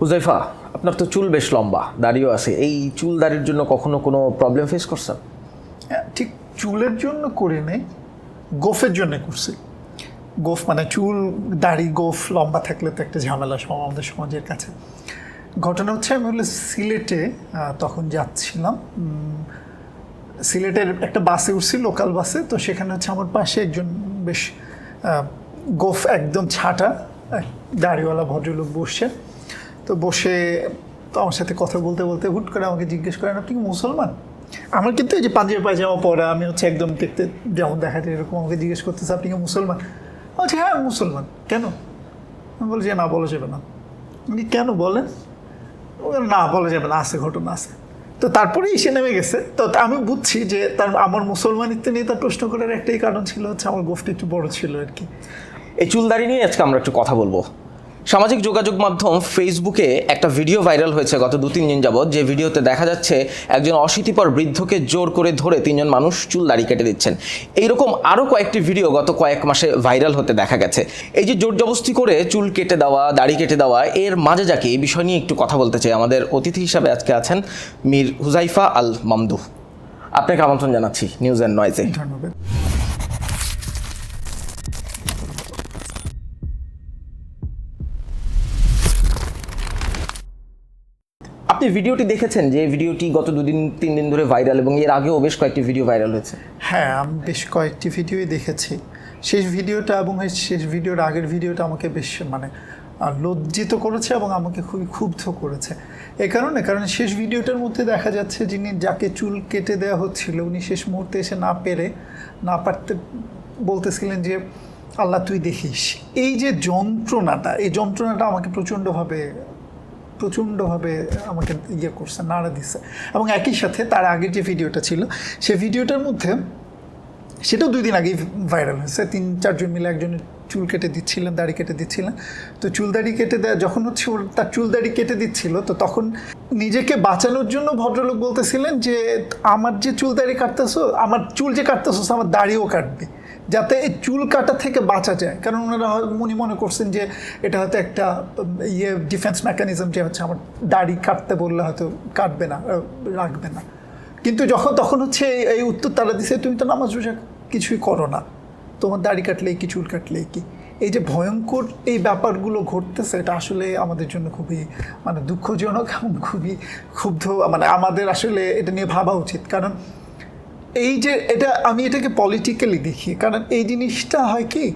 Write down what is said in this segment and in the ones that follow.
হুজাইফা আপনার তো চুল বেশ লম্বা দাড়িও আছে। এই চুল দাড়ির জন্য কখনো কোনো প্রবলেম ফেস করছেন? হ্যাঁ, ঠিক চুলের জন্য করে নেই গোফের জন্য করছি। গোফ মানে চুল দাড়ি গোফ লম্বা থাকলে তো একটা ঝামেলা সব আমাদের সমাজের কাছে। ঘটনা হচ্ছে আমি হলো সিলেটে তখন যাচ্ছিলাম। সিলেটের একটা বাসে উঠছি লোকাল বাসে তো সেখানে হচ্ছে আমার পাশে একজন বেশ গোফ একদম ছাটা দাড়িওয়ালা ভদ্রলোক বসছে তো বসে তো আমার সাথে কথা বলতে বলতে হুট করে আমাকে জিজ্ঞেস করেন, আপনি কি মুসলমান? আমার কিন্তু এই যে পাঞ্জাবি পায়জামা পরা, আমি হচ্ছে একদম দেখতে যেমন দেখা যায় এরকম আমাকে জিজ্ঞেস করতেছে, আপনি কি মুসলমান? বলছে হ্যাঁ মুসলমান। কেন? আমি বলছি না, বলা যাবে না। উনি, কেন বলেন? না, বলা যাবে না, আছে, ঘটনা আছে। তো তারপরে এসে নেমে গেছে। তো আমি বুঝছি যে তার, আমার মুসলমানিত্ব নিয়ে তার প্রশ্ন করার একটাই কারণ ছিল হচ্ছে আমার গোফটা একটু বড় ছিল আর কি। এই চুল দাড়ি নিয়ে আজকে আমরা একটু কথা বলব। সামাজিক যোগাযোগ মাধ্যম ফেসবুকে একটা ভিডিও ভাইরাল হয়েছে গত দু, তিন দিন যাবৎ। যে ভিডিওতে দেখা যাচ্ছে একজন অশীতিপর বৃদ্ধকে জোর করে ধরে তিনজন মানুষ চুল দাড়ি কেটে দিচ্ছেন। এইরকম আরও কয়েকটি ভিডিও গত কয়েক মাসে ভাইরাল হতে দেখা গেছে। এই যে জোর জবস্তি করে চুল কেটে দেওয়া, দাড়ি কেটে দেওয়া, এর মাঝে যাকে এই বিষয় নিয়ে একটু কথা বলতে চাই, আমাদের অতিথি হিসাবে আজকে আছেন মীর হুজাইফা আল মামদু আপনাকে আমন্ত্রণ জানাচ্ছি নিউজ অ্যান্ড নয়েজে ধন্যবাদ। আপনি ভিডিওটি দেখেছেন যে ভিডিওটি গত দুদিন, তিন দিন ধরে ভাইরাল এবং এর আগেও বেশ কয়েকটি ভিডিও ভাইরাল হয়েছে? হ্যাঁ আমি বেশ কয়েকটি ভিডিওই দেখেছি। শেষ ভিডিওটা এবং শেষ ভিডিওর আগের ভিডিওটা আমাকে বেশ মানে লজ্জিত করেছে এবং আমাকে খুবই ক্ষুব্ধ করেছে। এ কারণে, কারণ শেষ ভিডিওটার মধ্যে দেখা যাচ্ছে যিনি যাকে চুল কেটে দেওয়া হচ্ছিল, উনি শেষ মুহূর্তে এসে না পেরে, না পারতে বলতেছিলেন যে, আল্লাহ, তুই দেখিস। এই যে যন্ত্রণাটা, এই যন্ত্রণাটা আমাকে প্রচণ্ডভাবে প্রচণ্ডভাবে আমাকে ইয়ে করছে, নাড়া দিছে। এবং একই সাথে তার আগের যে ভিডিওটা ছিল সে ভিডিওটার মধ্যে সেটাও দুই দিন আগেই ভাইরাল হয়েছে। তিন, চারজন মিলে একজনের চুল কেটে দিচ্ছিলেন, দাড়ি কেটে দিচ্ছিলেন। তো চুল দাড়ি কেটে দেয়, যখন হচ্ছে ওর তার চুল দাড়ি কেটে দিচ্ছিল, তো তখন নিজেকে বাঁচানোর জন্য ভদ্রলোক বলতেছিলেন যে, আমার যে চুল দাড়ি কাটতেছো, আমার চুল যে কাটতেছো, আমার দাড়িও কাটবে। যাতে এই চুল কাটা থেকে বাঁচা যায়। কারণ ওনারা উনি মনে করছেন যে এটা হয়তো একটা ইয়ে ডিফেন্স মেকানিজম যে হচ্ছে আমার দাড়ি কাটতে বললে হয়তো কাটবে না রাখবে না। কিন্তু যখন তখন হচ্ছে এই- এই উত্তর তারা দিছে, তুমি তো নামাজ রোজা কিছুই করো না। তোমার দাড়ি কাটলেই কি, চুল কাটলেই কি? এই যে ভয়ঙ্কর এই ব্যাপারগুলো ঘটতেছে, এটা আসলে আমাদের জন্য খুবই মানে দুঃখজনক এবং খুবই ক্ষুব্ধ। মানে আমাদের আসলে এটা নিয়ে ভাবা উচিত। কারণ এই যে এটা আমি এটাকে পলিটিক্যালি দেখি কারণ এই জিনিসটা হয় কি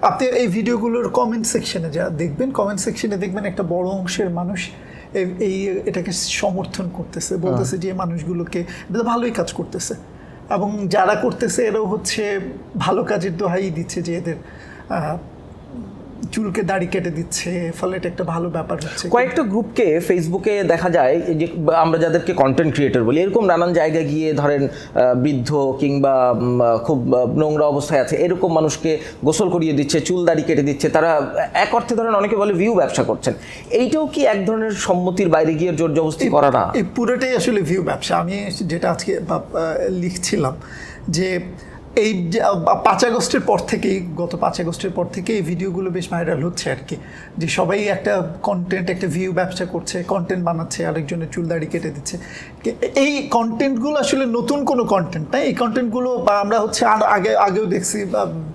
আপনি এই ভিডিওগুলোর কমেন্ট সেকশনে যা দেখবেন কমেন্ট সেকশনে দেখবেন একটা বড় অংশের মানুষ এই- এটাকে সমর্থন করতেছে বলতেছে যে মানুষগুলোকে এটা ভালোই কাজ করতেছে। এবং যারা করতেছে এরাও হচ্ছে ভালো কাজের দোহাই দিচ্ছে যে এদের চুলকে দাড়ি কেটে দিচ্ছে ফলে এটা একটা ভালো ব্যাপার হচ্ছে। কয়েকটা গ্রুপকে ফেসবুকে দেখা যায় যে আমরা যাদেরকে কন্টেন্ট ক্রিয়েটর বলি এরকম নানান জায়গায় গিয়ে ধরেন বৃদ্ধ কিংবা খুব নোংরা অবস্থায় আছে এরকম মানুষকে গোসল করিয়ে দিচ্ছে চুল দাড়ি কেটে দিচ্ছে তারা এক অর্থে ধরেন অনেকে বলে ভিউ ব্যবসা করছেন। এইটাও কি এক ধরনের সম্মতির বাইরে গিয়ে জোর জবস্তি করা না? এই পুরোটাই আসলে ভিউ ব্যবসা। আমি যেটা আজকে লিখছিলাম যে এই পাঁচ আগস্টের পর থেকেই, গত পাঁচ আগস্টের পর থেকে এই ভিডিওগুলো বেশ ভাইরাল হচ্ছে আর কি। যে সবাই একটা কন্টেন্ট একটা ভিউ ব্যবসা করছে কন্টেন্ট বানাচ্ছে, আরেকজনের চুল দাড়ি কেটে দিচ্ছে। এই কন্টেন্টগুলো আসলে নতুন কোনো কন্টেন্ট না, এই কন্টেন্টগুলো বা আমরা হচ্ছে আর আগে, আগেও দেখছি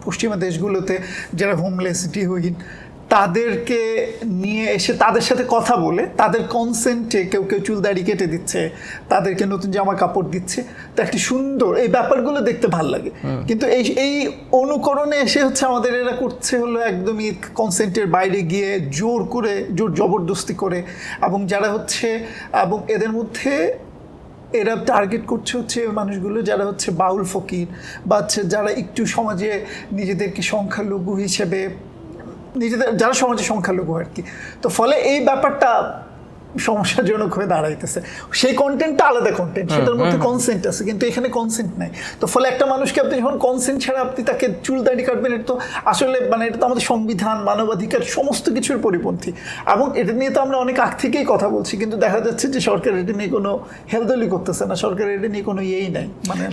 পশ্চিমা দেশগুলোতে যারা হোমলেস ডিহীন তাদেরকে নিয়ে এসে তাদের সাথে কথা বলে তাদের কনসেন্টে কেউ কেউ চুল দাড়ি কেটে দিচ্ছে তাদেরকে নতুন জামা কাপড় দিচ্ছে। তো একটি সুন্দর এই ব্যাপারগুলো দেখতে ভালো লাগে। কিন্তু এই এই অনুকরণে এসে হচ্ছে আমাদের এরা করছে হলো একদমই কনসেন্টের বাইরে গিয়ে জোর করে জোর জবরদস্তি করে। এবং যারা হচ্ছে এবং এদের মধ্যে এরা টার্গেট করছে হচ্ছে মানুষগুলো যারা হচ্ছে বাউল ফকির বা হচ্ছে যারা একটু সমাজে নিজেদেরকে সংখ্যালঘু হিসেবে নিজেদের যারা সমাজে সংখ্যালঘু আর কি। তো ফলে এই ব্যাপারটা সমস্যাজনক হয়ে দাঁড়াইতেছে। সেই কন্টেন্টটা আলাদা কন্টেন্ট সেটার মধ্যে কনসেন্ট আছে কিন্তু এখানে কনসেন্ট নাই। তো ফলে একটা মানুষকে আপনি যখন কনসেন্ট ছাড়া আপনি তাকে চুল দাড়ি কাটবেন এটা তো আসলে মানে এটা তো আমাদের সংবিধান মানবাধিকার সমস্ত কিছুর পরিপন্থী। এবং এটা নিয়ে তো আমরা অনেক আগ থেকেই কথা বলছি কিন্তু দেখা যাচ্ছে যে সরকার এটা নিয়ে কোনো হেলদলি করতেছে না সরকার এটা নিয়ে কোনো ইয়েই নাই। মানে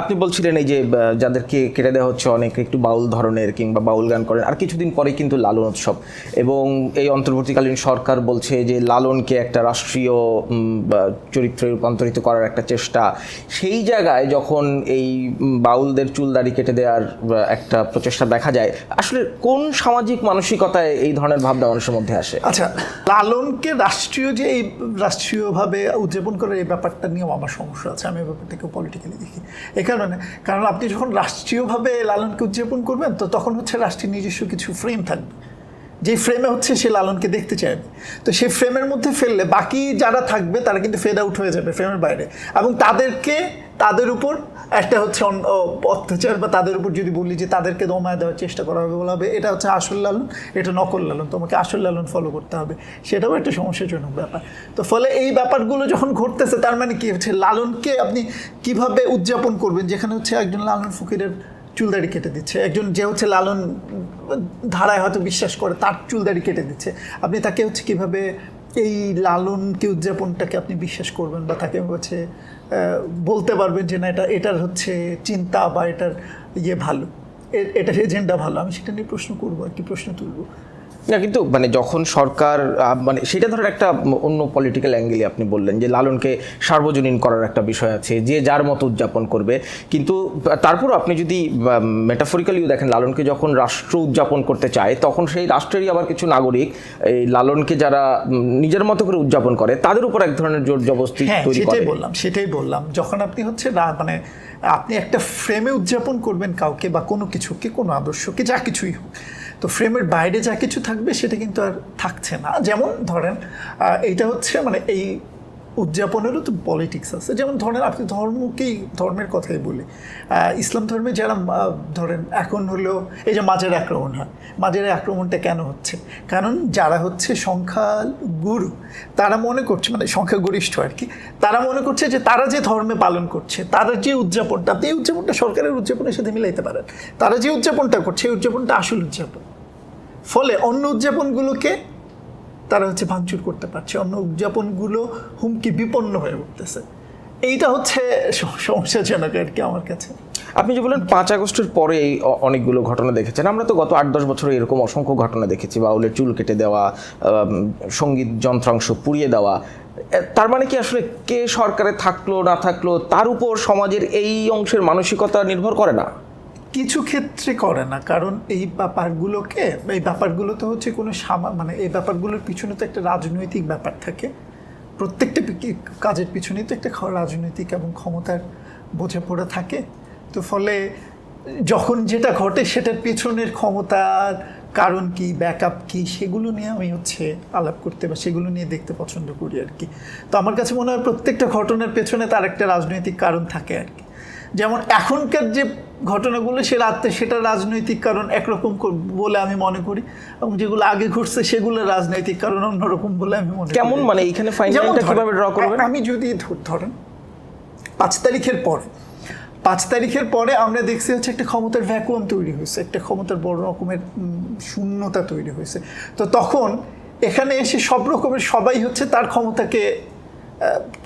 আপনি বলছিলেন এই যে যাদেরকে কেটে দেওয়া হচ্ছে অনেক একটু বাউল ধরনের কিংবা বাউল গান করেন আর কিছুদিন পরে কিন্তু লালন উৎসব। এবং এই অন্তর্বর্তীকালীন সরকার বলছে যে লালনকে একটা রাষ্ট্রীয় চরিত্রে রূপান্তরিত করার একটা চেষ্টা। সেই জায়গায় যখন এই বাউলদের চুল দাড়ি কেটে দেওয়ার একটা প্রচেষ্টা দেখা যায়, আসলে কোন সামাজিক মানসিকতায় এই ধরনের ভাবনা মানুষের মধ্যে আসে? আচ্ছা লালনকে রাষ্ট্রীয় যে এই রাষ্ট্রীয়ভাবে উদযাপন করার এই ব্যাপারটা নিয়েও আমার সমস্যা আছে। আমি ব্যাপারটাকে পলিটিক্যালি দেখি। এই কারণে, কারণ আপনি যখন রাষ্ট্রীয়ভাবে লালনকে উদযাপন করবেন, তো তখন হচ্ছে রাষ্ট্রের নিজস্ব কিছু ফ্রেম থাকবে। যে ফ্রেমে হচ্ছে সে লালনকে দেখতে চাইবে তো সেই ফ্রেমের মধ্যে ফেললে বাকি যারা থাকবে তারা কিন্তু ফেড আউট হয়ে যাবে ফ্রেমের বাইরে। এবং তাদেরকে, তাদের উপর একটা হচ্ছে অত্যাচার বা তাদের উপর যদি বলি যে তাদেরকে দমায় দেওয়ার চেষ্টা করা হবে বলা হবে, এটা হচ্ছে আসল লালন, এটা নকল লালন। তোমাকে আসল লালন ফলো করতে হবে। সেটাও একটা সমস্যাজনক ব্যাপার। তো ফলে এই ব্যাপারগুলো যখন ঘটতেছে, তার মানে কি হচ্ছে? লালনকে আপনি কীভাবে উদযাপন করবেন? যেখানে হচ্ছে একজন লালন ফকিরের চুলদাড়ি কেটে দিচ্ছে। একজন যে হচ্ছে লালন ধারায় হয়তো বিশ্বাস করে, তার চুলদাড়ি কেটে দিচ্ছে। আপনি তাকে হচ্ছে কীভাবে এই লালনকে উদযাপনটাকে আপনি বিশ্বাস করবেন বা তাকে হচ্ছে বলতে পারবেন যে না, এটা, এটার হচ্ছে চিন্তা বা এটার ইয়ে ভালো এটার এজেন্ডা ভালো? আমি সেটা নিয়ে প্রশ্ন করব আর কি, প্রশ্ন তুলবো। না কিন্তু মানে যখন সরকার মানে সেটা ধরেন একটা অন্য পলিটিক্যাল অ্যাঙ্গেলে আপনি বললেন যে লালনকে সার্বজনীন করার একটা বিষয় আছে যে যার মতো উদযাপন করবে। কিন্তু তারপর আপনি যদি মেটাফরিক্যালিও দেখেন লালনকে যখন রাষ্ট্র উদযাপন করতে চায় তখন সেই রাষ্ট্রেরই আবার কিছু নাগরিক এই লালনকে যারা নিজের মতো করে উদযাপন করে তাদের উপর এক ধরনের জোর জবস্তি হ্যাঁ তৈরি সেটাই করে। বললাম সেটাই বললাম। যখন আপনি হচ্ছে মানে আপনি একটা ফ্রেমে উদযাপন করবেন কাউকে বা কোনো কিছুকে কোনো আদর্শকে যা কিছুই হোক তো ফ্রেমের বাইরে যা কিছু থাকবে সেটা কিন্তু আর থাকছে না। যেমন ধরেন এইটা হচ্ছে মানে এই উদযাপনেরও তো পলিটিক্স আছে। যেমন ধরেন আপনি ধর্মকেই, ধর্মের কথাই বলি। ইসলাম ধর্মে যারা ধরেন এখন হলো, এই যে মাঝের আক্রমণ হয়, মাঝের আক্রমণটা কেন হচ্ছে? কারণ যারা হচ্ছে সংখ্যা গুরু তারা মনে করছে মানে সংখ্যাগরিষ্ঠ আর কি, তারা মনে করছে যে তারা যে ধর্মে পালন করছে, তারা যে উদযাপনটা, আপনি এই উদযাপনটা সরকারের উদযাপনের সাথে মিলাইতে পারেন। তারা যে উদযাপনটা করছে, এই উদযাপনটা আসল উদযাপন। ফলে অন্য উদযাপনগুলোকে তারা হচ্ছে ভাঙচুর করতে পারছে। অন্য উদযাপনগুলো হুমকি বিপন্ন হয়ে উঠতেছে। এইটা হচ্ছে সমস্যাজনক আর কি আমার কাছে। আপনি যে বলেন পাঁচ আগস্টের পরে এই অনেকগুলো ঘটনা দেখেছেন। আমরা তো গত আট দশ বছরে এরকম অসংখ্য ঘটনা দেখেছি বাউলের চুল কেটে দেওয়া সংগীত যন্ত্রাংশ পুড়িয়ে দেওয়া। তার মানে কি আসলে কে সরকারে থাকল, না থাকল, তার উপর সমাজের এই অংশের মানসিকতা নির্ভর করে না? কিছু ক্ষেত্রে করে না। কারণ এই ব্যাপারগুলোকে, এই ব্যাপারগুলো তো হচ্ছে কোনো সামা মানে এই ব্যাপারগুলোর পিছনে তো একটা রাজনৈতিক ব্যাপার থাকে। প্রত্যেকটা কাজের পিছনেই তো একটা রাজনৈতিক এবং ক্ষমতার বোঝা পড়ে থাকে। তো ফলে যখন যেটা ঘটে সেটার পিছনের ক্ষমতার কারণ কি, ব্যাকআপ কি, সেগুলো নিয়ে আমি হচ্ছে আলাপ করতে বা সেগুলো নিয়ে দেখতে পছন্দ করি আর কি। তো আমার কাছে মনে হয় প্রত্যেকটা ঘটনার পেছনে তার একটা রাজনৈতিক কারণ থাকে আর কি। যেমন এখনকার যে ঘটনাগুলো সে রাত্রে সেটা রাজনৈতিক কারণ একরকম বলে আমি মনে করি এবং যেগুলো আগে ঘটছে সেগুলো রাজনৈতিক কারণ অন্যরকম বলে আমি মনে করি কেমন মানে এইখানে কীভাবে করবেন? আমি যদি ধরেন পাঁচ তারিখের পর পাঁচ তারিখের পরে আমরা দেখছি হচ্ছে একটা ক্ষমতার ভ্যাকুয়াম তৈরি হয়েছে একটা ক্ষমতার বড় রকমের শূন্যতা তৈরি হয়েছে তো তখন এখানে এসে সব রকমের সবাই হচ্ছে তার ক্ষমতাকে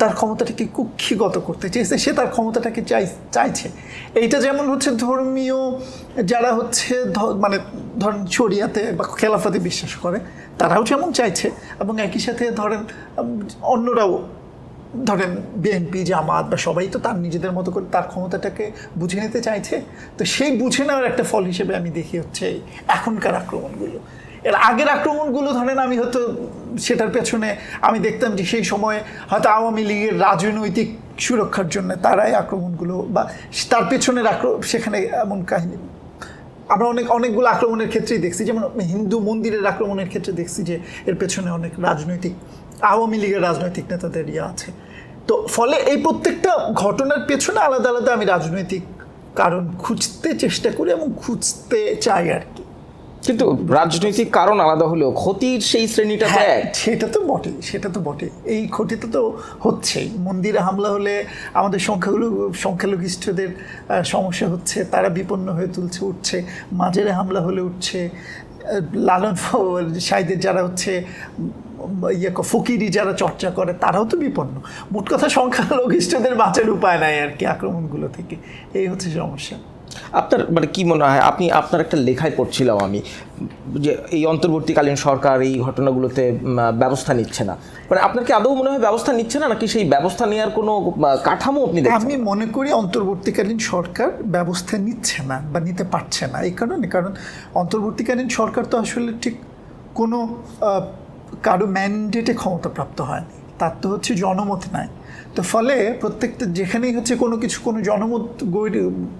তার ক্ষমতাটাকে কুক্ষিগত করতে চেয়েছে, সে তার ক্ষমতাটাকে চাই, চাইছে। এইটা যেমন হচ্ছে ধর্মীয়, যারা হচ্ছে মানে ধরেন শরিয়াতে বা খেলাফাতে বিশ্বাস করে, তারাও যেমন চাইছে, এবং একই সাথে ধরেন অন্যরাও, ধরেন বিএনপি, জামাত বা সবাই তো তার নিজেদের মতো করে তার ক্ষমতাটাকে বুঝে নিতে চাইছে। তো সেই বুঝে নেওয়ার একটা ফল হিসেবে আমি দেখি হচ্ছে এখনকার আক্রমণগুলো। এর আগের আক্রমণগুলো ধরেন আমি হয়তো সেটার পেছনে আমি দেখতাম যে সেই সময়ে হয়তো আওয়ামী লীগের রাজনৈতিক সুরক্ষার জন্য তারাই আক্রমণগুলো বা তার পেছনের আক্রমণ সেখানে এমন কাহিনী। আমরা অনেক, অনেকগুলো আক্রমণের ক্ষেত্রেই দেখছি। যেমন হিন্দু মন্দিরের আক্রমণের ক্ষেত্রে দেখছি যে এর পেছনে অনেক রাজনৈতিক, আওয়ামী লীগের রাজনৈতিক নেতাদের ইয়ে আছে। তো ফলে এই প্রত্যেকটা ঘটনার পেছনে আলাদা আলাদা আমি রাজনৈতিক কারণ খুঁজতে চেষ্টা করি এবং খুঁজতে চাই আর কি। কিন্তু রাজনৈতিক কারণ আলাদা হলেও ক্ষতির সেই শ্রেণীটা হ্যাঁ সেটা তো বটে সেটা তো বটে। এই ক্ষতিটা তো হচ্ছেই। মন্দিরে হামলা হলে আমাদের সংখ্যাগুলো সংখ্যালঘিষ্ঠদের সমস্যা হচ্ছে তারা বিপন্ন হয়ে তুলছে উঠছে। মাঝেরে হামলা হলে উঠছে। লালন সাইদের যারা হচ্ছে ইয়ে ফকিরি যারা চর্চা করে তারাও তো বিপন্ন। মোট কথা সংখ্যালঘিষ্ঠদের বাঁচার উপায় নাই আর কি আক্রমণগুলো থেকে। এই হচ্ছে সমস্যা। আপনার মানে কি মনে হয়, আপনি, আপনার একটা লেখায় পড়ছিলাম আমি, যে এই অন্তর্বর্তীকালীন সরকার এই ঘটনাগুলোতে ব্যবস্থা নিচ্ছে না। মানে আপনার কি আদৌ মনে হয় ব্যবস্থা নিচ্ছে না, নাকি সেই ব্যবস্থা নেওয়ার কোনো কাঠামো আপনি আমি মনে করি অন্তর্বর্তীকালীন সরকার ব্যবস্থা নিচ্ছে না, বা নিতে পারছে না, এই কারণে। কারণ অন্তর্বর্তীকালীন সরকার তো আসলে ঠিক কোনো কারও ম্যান্ডেটে ক্ষমতাপ্রাপ্ত হয়নি। তার তো হচ্ছে জনমত নাই। তো ফলে প্রত্যেকটা, যেখানেই হচ্ছে কোনো কিছু, কোনো জনমত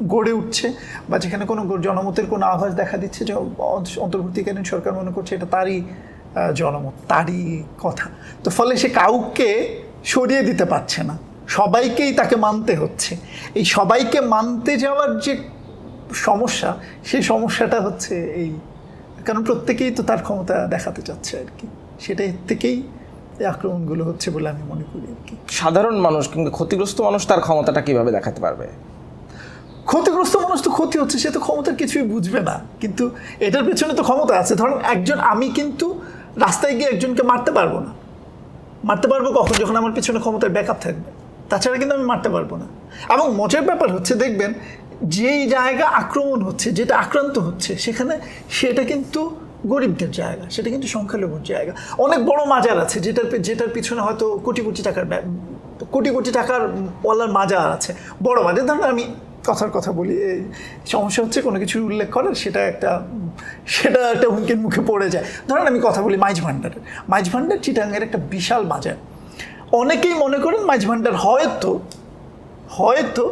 গড়ে উঠছে বা যেখানে কোনো জনমতের কোনো আভাস দেখা দিচ্ছে যে অ- অন্তর্বর্তীকালীন সরকার মনে করছে এটা তারই জনমত, তারই কথা। তো ফলে সে কাউকে সরিয়ে দিতে পারছে না। সবাইকেই তাকে মানতে হচ্ছে। এই সবাইকে মানতে যাওয়ার যে সমস্যা সেই সমস্যাটা হচ্ছে এই, কারণ প্রত্যেকেই তো তার ক্ষমতা দেখাতে চাচ্ছে আর কি। সেটাই থেকেই এই আক্রমণগুলো হচ্ছে বলে আমি মনে করি আর কি। সাধারণ মানুষ কিংবা ক্ষতিগ্রস্ত মানুষ তার ক্ষমতাটা কীভাবে দেখাতে পারবে? ক্ষতিগ্রস্ত মানুষ তো ক্ষতি হচ্ছে সে তো ক্ষমতার কিছুই বুঝবে না। কিন্তু এটার পেছনে তো ক্ষমতা আছে। ধরুন একজন আমি কিন্তু রাস্তায় গিয়ে একজনকে মারতে পারব না। মারতে পারব কখন? যখন আমার পিছনে ক্ষমতার ব্যাকআপ থাকবে। তাছাড়া কিন্তু আমি মারতে পারব না। এবং মজার ব্যাপার হচ্ছে দেখবেন যেই জায়গা আক্রমণ হচ্ছে যেটা আক্রান্ত হচ্ছে সেখানে সেটা কিন্তু গরিবদের জায়গা, সেটা কিন্তু সংখ্যালঘুর জায়গা। অনেক বড় মাজার আছে যেটার যেটার পিছনে হয়তো কোটি কোটি টাকার কোটি কোটি টাকার ওয়ালার মাজার আছে। বড় মাজার, ধরুন আমি কথার কথা বলি, এই সমস্যা হচ্ছে কোনো কিছু উল্লেখ করার, সেটা একটা সেটা একটা হুমকির মুখে পড়ে যায়। ধরেন আমি কথা বলি মাইজ ভান্ডারের মাইজ ভান্ডার চিটাঙ্গের একটা বিশাল বাজার অনেকেই মনে করেন মাইজ ভান্ডার হয়তো হয়তো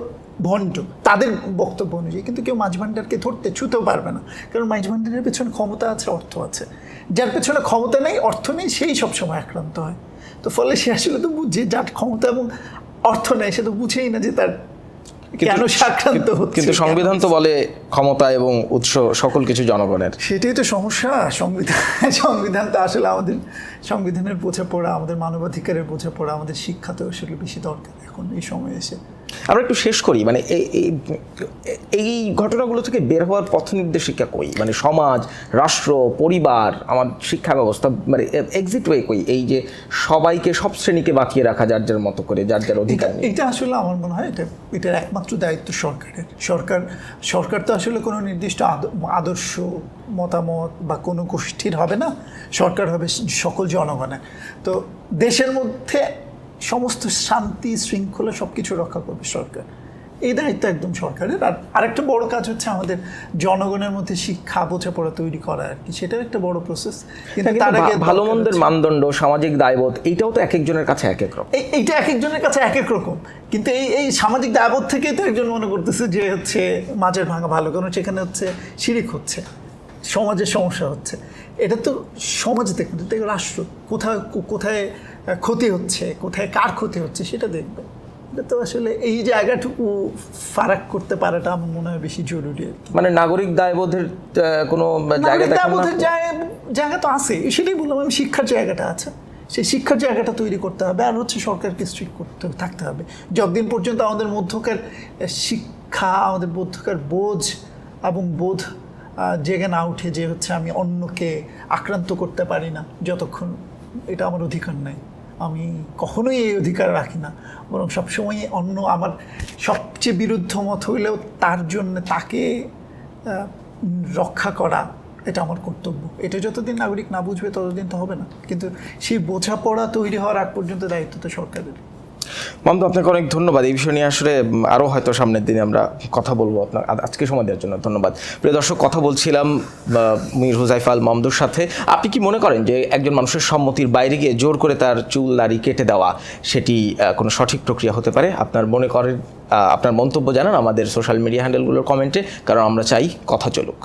ভণ্ড তাদের বক্তব্য অনুযায়ী। কিন্তু কেউ মাঝ ভান্ডারকে ধরতে ছুতেও পারবে না। কারণ মাঝ ভান্ডারের পেছনে ক্ষমতা আছে অর্থ আছে। যার পেছনে ক্ষমতা নেই অর্থ নেই সেই সবসময় আক্রান্ত হয়। তো ফলে সে আসলে তো বুঝে যার ক্ষমতা এবং অর্থ নেই সে তো বুঝেই না যে তার কেন আক্রান্ত হচ্ছে কিন্তু সংবিধান তো বলে ক্ষমতা এবং উৎস সকল কিছু জনগণের। সেটাই তো সমস্যা। সংবিধান সংবিধান তো আসলে আমাদের সংবিধানের বোঝাপড়া আমাদের মানবাধিকারের বোঝাপড়া আমাদের শিক্ষা তো আসলে বেশি দরকার এখন এই সময় এসে। আমরা একটু শেষ করি মানে এই ঘটনাগুলো থেকে বের হওয়ার পথ নির্দেশিকা কই? মানে সমাজ রাষ্ট্র পরিবার আমার শিক্ষা ব্যবস্থা মানে এক্সিট ওয়ে কই? এই যে সবাইকে সব শ্রেণীকে বাঁচিয়ে রাখা যার যার মতো করে যার যার অধিকার এটা আসলে আমার মনে হয় এটা এটার একমাত্র দায়িত্ব সরকারের। সরকার সরকার তো আসলে কোনো নির্দিষ্ট আদ- আদর্শ মতামত বা কোনো গোষ্ঠীর হবে না সরকার হবে সকল জনগণের। তো দেশের মধ্যে সমস্ত শান্তি শৃঙ্খলা সব কিছু রক্ষা করবে সরকার। এই দায়িত্ব একদম সরকারের। আর আরেকটা বড় কাজ হচ্ছে আমাদের জনগণের মধ্যে শিক্ষা বোঝাপড়া তৈরি করা আর কি। সেটাও একটা বড় প্রসেস কিন্তু তার আগে ভালো মন্দের মানদণ্ড সামাজিক দায়বোধ এইটাও তো এক একজনের কাছে এক এক রকম। এই এইটা এক একজনের কাছে এক এক রকম। কিন্তু এই এই সামাজিক দায়বোধ থেকেই তো একজন মনে করতেছে যে হচ্ছে মাঝের ভাঙা ভালো কারণ সেখানে হচ্ছে শিরিক হচ্ছে। সমাজের সমস্যা হচ্ছে। এটা তো সমাজ দেখবে রাষ্ট্র। কোথায় কোথায় ক্ষতি হচ্ছে কোথায় কার ক্ষতি হচ্ছে সেটা দেখবে। এটা তো আসলে এই জায়গাটুকু ফারাক করতে পারাটা আমার মনে হয় বেশি জরুরি মানে নাগরিক দায়বোধের কোনো জায়গা দায়বোধের জায়গা জায়গা তো আছে সেটাই বললাম আমি শিক্ষার জায়গাটা আছে। সেই শিক্ষার জায়গাটা তৈরি করতে হবে আর হচ্ছে সরকারকে স্ট্রিক্ট করতে থাকতে হবে। যতদিন পর্যন্ত আমাদের মধ্যকার শিক্ষা আমাদের মধ্যকার বোঝ এবং বোধ জেগে না উঠে যে হচ্ছে আমি অন্যকে আক্রান্ত করতে পারি না যতক্ষণ এটা আমার অধিকার নাই। আমি কখনোই এই অধিকার রাখি না। বরং সবসময় অন্য আমার সবচেয়ে বিরুদ্ধ মত হইলেও তার জন্য তাকে রক্ষা করা এটা আমার কর্তব্য। এটা যতদিন নাগরিক না বুঝবে ততদিন তো হবে না। কিন্তু সেই বোঝাপড়া তৈরি হওয়ার আগ পর্যন্ত দায়িত্ব তো সরকারের মামদু, আপনাকে অনেক ধন্যবাদ। এই বিষয় নিয়ে আসলে আরও হয়তো সামনের দিনে আমরা কথা বলব আপনার আজকে সময় দেওয়ার জন্য ধন্যবাদ। প্রিয় দর্শক, কথা বলছিলাম মির হুজাইফাল মামদুর সাথে। আপনি কি মনে করেন যে একজন মানুষের সম্মতির বাইরে গিয়ে জোর করে তার চুল দাড়ি কেটে দেওয়া সেটি কোনো সঠিক প্রক্রিয়া হতে পারে? আপনার মনে করেন আপনার মন্তব্য জানান আমাদের সোশ্যাল মিডিয়া হ্যান্ডেলগুলোর কমেন্টে, কারণ আমরা চাই কথা চলুক।